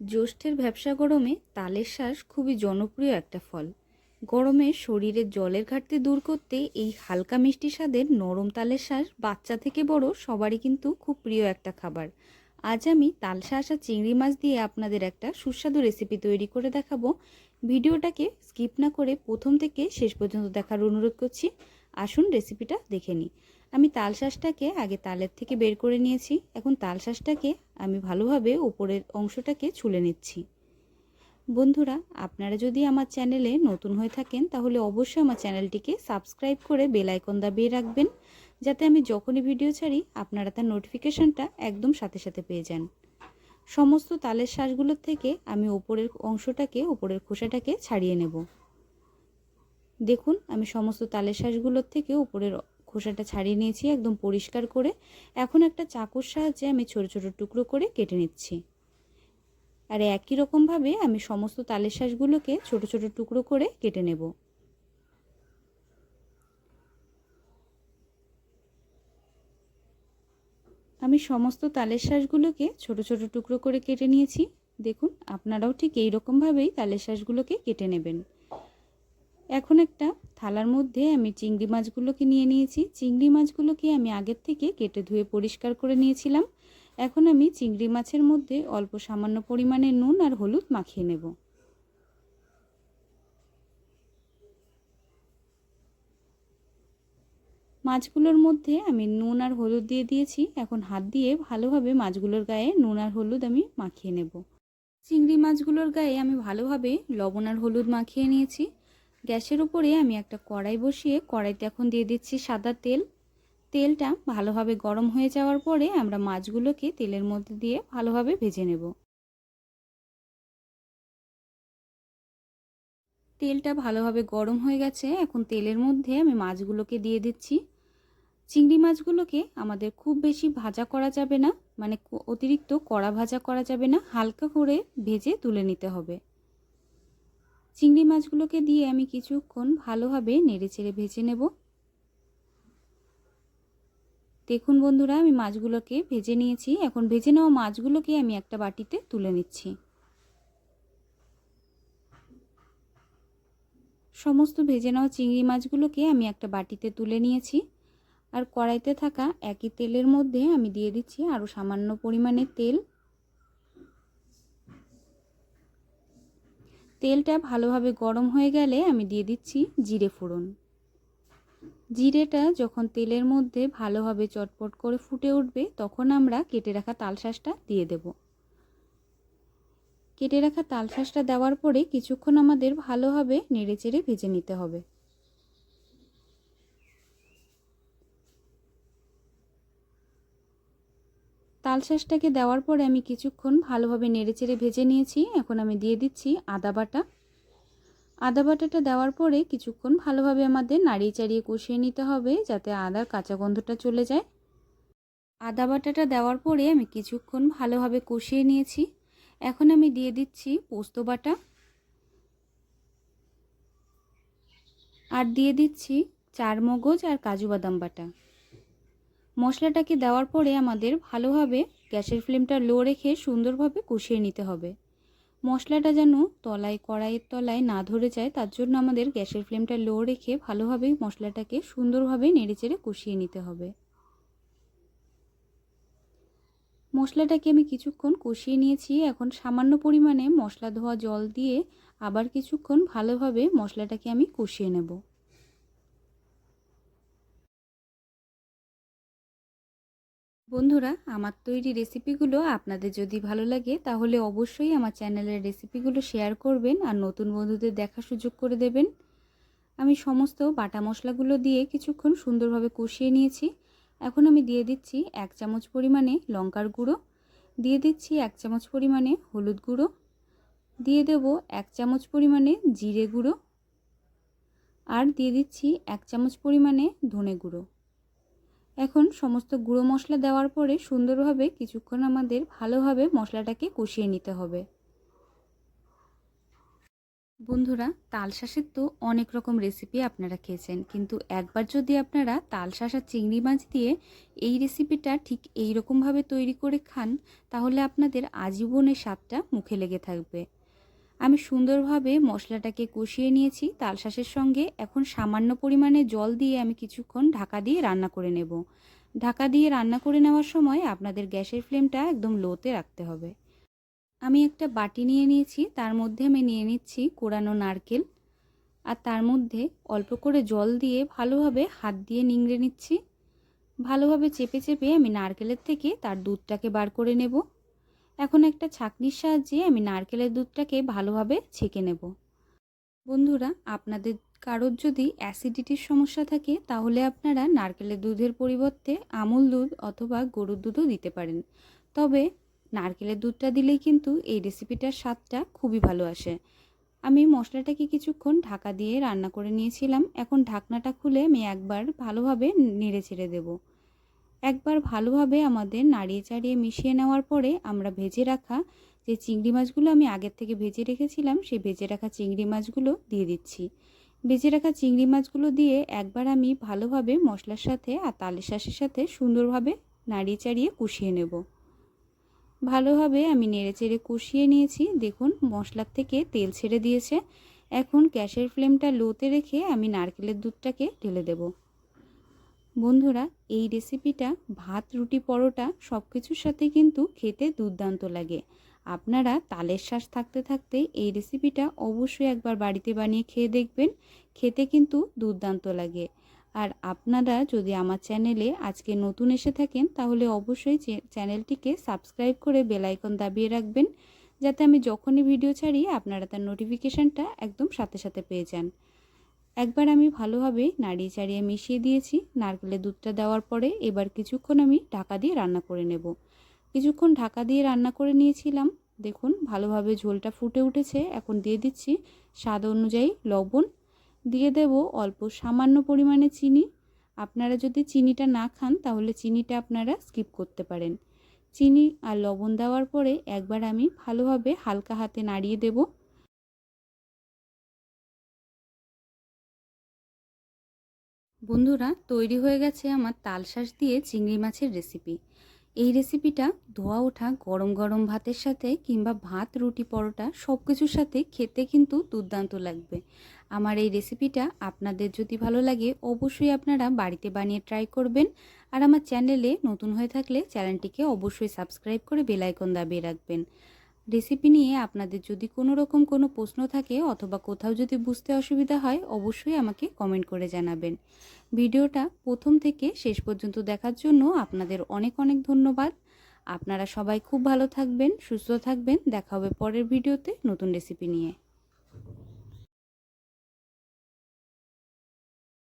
জ্যৈষ্ঠের ব্যবসা গরমে তালের শ্বাস খুবই জনপ্রিয় একটা ফল। গরমে শরীরের জলের ঘাটতি দূর করতে এই হালকা মিষ্টি স্বাদের নরম তালের শ্বাস বাচ্চা থেকে বড় সবারই কিন্তু খুব প্রিয় একটা খাবার। আজ আমি তাল শাঁস আর চিংড়ি মাছ দিয়ে আপনাদের একটা সুস্বাদু রেসিপি তৈরি করে দেখাবো। ভিডিওটাকে স্কিপ না করে প্রথম থেকে শেষ পর্যন্ত দেখার অনুরোধ করছি। আসুন রেসিপিটা দেখে নিই। আমি তাল শাঁসটাকে আগে তালের থেকে বের করে নিয়েছি। এখন তাল শাঁসটাকে আমি ভালোভাবে উপরের অংশটাকে ছুলে নিচ্ছি। বন্ধুরা, আপনারা যদি আমার চ্যানেলে নতুন হয়ে থাকেন, তাহলে অবশ্যই আমার চ্যানেলটিকে সাবস্ক্রাইব করে বেল আইকন দাবিয়ে রাখবেন, যাতে আমি যখনই ভিডিও ছাড়ি, আপনারা তার নোটিফিকেশানটা একদম সাথে সাথে পেয়ে যান। সমস্ত তালের শ্বাসগুলোর থেকে আমি ওপরের অংশটাকে ওপরের খোসাটাকে ছাড়িয়ে নেব। দেখুন, আমি সমস্ত তালের শ্বাসগুলোর থেকে উপরের খোসাটা ছাড়িয়ে নিয়েছি একদম পরিষ্কার করে। এখন একটা চাকুর সাহায্যে আমি ছোট ছোট টুকরো করে কেটে নিচ্ছি। আর একই রকমভাবে আমি সমস্ত তালের শ্বাসগুলোকে ছোট ছোট টুকরো করে কেটে নেব। আমি সমস্ত তালের শ্বাসগুলোকে ছোট ছোট টুকরো করে কেটে নিয়েছি। দেখুন, আপনারাও ঠিক এই রকমভাবেই তালের শ্বাসগুলোকে কেটে নেবেন। এখন একটা থালার মধ্যে আমি চিংড়ি মাছগুলোকে নিয়ে নিয়েছি। চিংড়ি মাছগুলোকে আমি আগের থেকে কেটে ধুয়ে পরিষ্কার করে নিয়েছিলাম। এখন আমি চিংড়ি মাছের মধ্যে অল্প সামান্য পরিমাণে নুন আর হলুদ মাখিয়ে নেব। মাছগুলোর মধ্যে আমি নুন আর হলুদ দিয়ে দিয়েছি। এখন হাত দিয়ে ভালোভাবে মাছগুলোর গায়ে নুন আর হলুদ আমি মাখিয়ে নেব। চিংড়ি মাছগুলোর গায়ে আমি ভালোভাবে লবণ আর হলুদ মাখিয়ে নিয়েছি। গ্যাসের উপরে আমি একটা কড়াই বসিয়ে কড়াইতে এখন দিয়ে দিচ্ছি সাদা তেল। তেলটা ভালোভাবে গরম হয়ে যাওয়ার পরে আমরা মাছগুলোকে তেলের মধ্যে দিয়ে ভালোভাবে ভেজে নেব। তেলটা ভালোভাবে গরম হয়ে গেছে। এখন তেলের মধ্যে আমি মাছগুলোকে দিয়ে দিচ্ছি। চিংড়ি মাছগুলোকে আমাদের খুব বেশি ভাজা করা যাবে না মানে অতিরিক্ত কড়া ভাজা করা যাবে না, হালকা করে ভেজে তুলে নিতে হবে। চিংড়ি মাছগুলোকে দিয়ে আমি কিছুক্ষণ ভালোভাবে নেড়ে চেড়ে ভেজে নেব। দেখুন বন্ধুরা, আমি মাছগুলোকে ভেজে নিয়েছি। এখন ভেজে নেওয়া মাছগুলোকে আমি একটা বাটিতে তুলে নিচ্ছি। সমস্ত ভেজে নেওয়া চিংড়ি মাছগুলোকে আমি একটা বাটিতে তুলে নিয়েছি। আর কড়াইতে থাকা একই তেলের মধ্যে আমি দিয়ে দিচ্ছি আরও সামান্য পরিমাণে তেল। তেলটা ভালোভাবে গরম হয়ে গেলে আমি দিয়ে দিচ্ছি জিরে ফোড়ন। জিরেটা যখন তেলের মধ্যে ভালোভাবে চটপট করে ফুটে উঠবে, তখন আমরা কেটে রাখা তালশাঁসটা দিয়ে দেব। কেটে রাখা তালশাঁসটা দেওয়ার পরে কিছুক্ষণ আমাদের ভালোভাবে নেড়েচেড়ে ভেজে নিতে হবে। তালশাঁসটাকে দেওয়ার পরে আমি কিছুক্ষণ ভালোভাবে নেড়েচেড়ে ভেজে নিয়েছি। এখন আমি দিয়ে দিচ্ছি আদা বাটা। আদা বাটাটা দেওয়ার পরে কিছুক্ষণ ভালোভাবে আমাদের নাড়িয়ে চাড়িয়ে কষিয়ে নিতে হবে যাতে আদার কাঁচা গন্ধটা চলে যায়। আদা বাটাটা দেওয়ার পরে আমি কিছুক্ষণ ভালোভাবে কষিয়ে নিয়েছি। এখন আমি দিয়ে দিচ্ছি পোস্ত বাটা। আর দিয়ে দিচ্ছি চার মগজ আর কাজু বাদাম বাটা। মশলাটাকে দেওয়ার পরে আমাদের ভালোভাবে গ্যাসের ফ্লেমটা লো রেখে সুন্দরভাবে কষিয়ে নিতে হবে। মশলাটা যেন তলায়, কড়াইয়ের তলায় না ধরে যায়, তার জন্য আমাদের গ্যাসের ফ্লেমটা লো রেখে ভালোভাবে মশলাটাকে সুন্দরভাবে নেড়েচেড়ে কষিয়ে নিতে হবে। মশলাটাকে আমি কিছুক্ষণ কষিয়ে নিয়েছি। এখন সামান্য পরিমাণে মশলা ধোয়া জল দিয়ে আবার কিছুক্ষণ ভালোভাবে মশলাটাকে আমি কষিয়ে নেব। বন্ধুরা, আমার তৈরি রেসিপিগুলো আপনাদের যদি ভালো লাগে, তাহলে অবশ্যই আমার চ্যানেলের রেসিপিগুলো শেয়ার করবেন আর নতুন বন্ধুদের দেখার সুযোগ করে দেবেন। আমি সমস্ত বাটা মশলাগুলো দিয়ে কিছুক্ষণ সুন্দরভাবে কষিয়ে নিয়েছি। এখন আমি দিয়ে দিচ্ছি এক চামচ পরিমাণে লঙ্কার গুঁড়ো, দিয়ে দিচ্ছি এক চামচ পরিমাণে হলুদ গুঁড়ো, দিয়ে দেব এক চামচ পরিমাণে জিরে গুঁড়ো, আর দিয়ে দিচ্ছি এক চামচ পরিমাণে ধনে গুঁড়ো। এখন সমস্ত গুঁড়ো মশলা দেওয়ার পরে সুন্দরভাবে কিছুক্ষণ আমাদের ভালোভাবে মশলাটাকে কষিয়ে নিতে হবে। বন্ধুরা, তাল শাঁসের তো অনেক রকম রেসিপি আপনারা খেয়েছেন, কিন্তু একবার যদি আপনারা তাল শাঁস চিংড়ি মাছ দিয়ে এই রেসিপিটা ঠিক এই রকমভাবে তৈরি করে খান, তাহলে আপনাদের আজীবনের স্বাদটা মুখে লেগে থাকবে। আমি সুন্দরভাবে মশলাটাকে কষিয়ে নিয়েছি, তাল শাঁসের সঙ্গে। এখন সামান্য পরিমাণে জল দিয়ে আমি কিছুক্ষণ ঢাকা দিয়ে রান্না করে নেব। ঢাকা দিয়ে রান্না করে নেওয়ার সময় আপনাদের গ্যাসের ফ্লেমটা একদম লোতে রাখতে হবে। আমি একটা বাটি নিয়ে নিয়েছি, তার মধ্যে আমি নিয়ে নিচ্ছি কোরানো নারকেল। আর তার মধ্যে অল্প করে জল দিয়ে ভালোভাবে হাত দিয়ে নিংড়ে নিচ্ছি। ভালোভাবে চেপে চেপে আমি নারকেলের থেকে তার দুধটাকে বার করে নেব। এখন একটা ছাঁকনির সাহায্যে আমি নারকেলের দুধটাকে ভালোভাবে ছেঁকে নেব। বন্ধুরা, আপনাদের কারোর যদি অ্যাসিডিটির সমস্যা থাকে, তাহলে আপনারা নারকেলের দুধের পরিবর্তে আমুল দুধ অথবা গরুর দুধও দিতে পারেন। তবে নারকেলের দুধটা দিলেই কিন্তু এই রেসিপিটার স্বাদটা খুবই ভালো আসে। আমি মশলাটাকে কিছুক্ষণ ঢাকা দিয়ে রান্না করে নিয়েছিলাম। এখন ঢাকনাটা খুলে আমি একবার ভালোভাবে নেড়ে ছেড়ে দেব। একবার ভালোভাবে আমাদের নাড়িয়ে চাড়িয়ে মিশিয়ে নেওয়ার পরে আমরা ভেজে রাখা যে চিংড়ি মাছগুলো আমি আগের থেকে ভেজে রেখেছিলাম, সেই ভেজে রাখা চিংড়ি মাছগুলো দিয়ে দিচ্ছি। ভেজে রাখা চিংড়ি মাছগুলো দিয়ে একবার আমি ভালোভাবে মশলার সাথে আর তালের শাঁসের সাথে সুন্দরভাবে নাড়িয়ে চাড়িয়ে কষিয়ে নেব। ভালোভাবে আমি নেড়েচেড়ে কষিয়ে নিয়েছি। দেখুন, মশলার থেকে তেল ছেড়ে দিয়েছে। এখন গ্যাসের ফ্লেমটা লোতে রেখে আমি নারকেলের দুধটাকে ঢেলে দেব। বন্ধুরা, এই রেসিপিটা ভাত, রুটি, পরোটা সব কিছুর সাথে কিন্তু খেতে দুর্দান্ত লাগে। আপনারা তালের শ্বাস থাকতে থাকতে এই রেসিপিটা অবশ্যই একবার বাড়িতে বানিয়ে খেয়ে দেখবেন, খেতে কিন্তু দুর্দান্ত লাগে। আর আপনারা যদি আমার চ্যানেলে আজকে নতুন এসে থাকেন, তাহলে অবশ্যই চ্যানেলটিকে সাবস্ক্রাইব করে বেলাইকন দাবিয়ে রাখবেন, যাতে আমি যখনই ভিডিও ছাড়ি, আপনারা তার নোটিফিকেশানটা একদম সাথে সাথে পেয়ে যান। একবার আমি ভালোভাবে নাড়িয়ে চাড়িয়ে মিশিয়ে দিয়েছি। নারকেলের দুধটা দেওয়ার পরে এবার কিছুক্ষণ আমি ঢাকা দিয়ে রান্না করে নেব। কিছুক্ষণ ঢাকা দিয়ে রান্না করে নিয়েছিলাম। দেখুন, ভালোভাবে ঝোলটা ফুটে উঠেছে। এখন দিয়ে দিচ্ছি স্বাদ অনুযায়ী লবণ। দিয়ে দেব অল্প সামান্য পরিমাণে চিনি। আপনারা যদি চিনিটা না খান, তাহলে চিনিটা আপনারা স্কিপ করতে পারেন। চিনি আর লবণ দেওয়ার পরে একবার আমি ভালোভাবে হালকা হাতে নাড়িয়ে দেব। বন্ধুরা, তৈরি হয়ে গেছে আমার তালশাঁস দিয়ে চিংড়ি মাছের রেসিপি এই রেসিপিটা ধোয়া ওঠা গরম গরম ভাতের সাথে কিংবা ভাত, রুটি, পরোটা সব কিছুর সাথে খেতে কিন্তু দুর্দান্ত লাগবে। আমার এই রেসিপিটা আপনাদের যদি ভালো লাগে, অবশ্যই আপনারা বাড়িতে বানিয়ে ট্রাই করবেন। আর আমার চ্যানেলে নতুন হয়ে থাকলে চ্যানেলটিকে অবশ্যই সাবস্ক্রাইব করে বেলাইকন দাবিয়ে রাখবেন। রেসিপি নিয়ে আপনাদের যদি কোনো রকম কোনো প্রশ্ন থাকে অথবা কোথাও যদি বুঝতে অসুবিধা হয়, অবশ্যই আমাকে কমেন্ট করে জানাবেন। ভিডিওটা প্রথম থেকে শেষ পর্যন্ত দেখার জন্য আপনাদের অনেক অনেক ধন্যবাদ। আপনারা সবাই খুব ভালো থাকবেন, সুস্থ থাকবেন। দেখা হবে পরের ভিডিওতে নতুন রেসিপি নিয়ে।